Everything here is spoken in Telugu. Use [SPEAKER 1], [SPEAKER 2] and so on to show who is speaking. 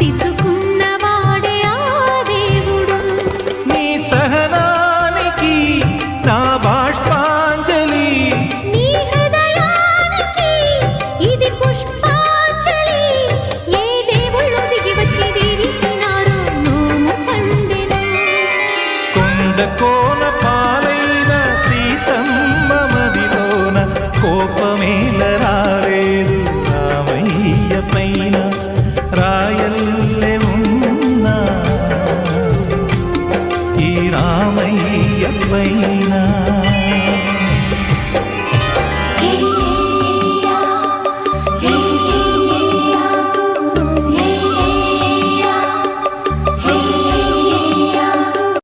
[SPEAKER 1] తిట్టుకున్నవాడే ఆ దేవుడు.
[SPEAKER 2] నీ సహనానికి నా బాష్పాంజలి.
[SPEAKER 1] నీ హృదయానికి ఇది పుష్పాంజలి. ఏ దేవుళ్ళు దిగి వచ్చి దీవించినారో నోము పండెను
[SPEAKER 2] కోన పాలైన సీతమ్మ మదిలోన కోప ఉన్నా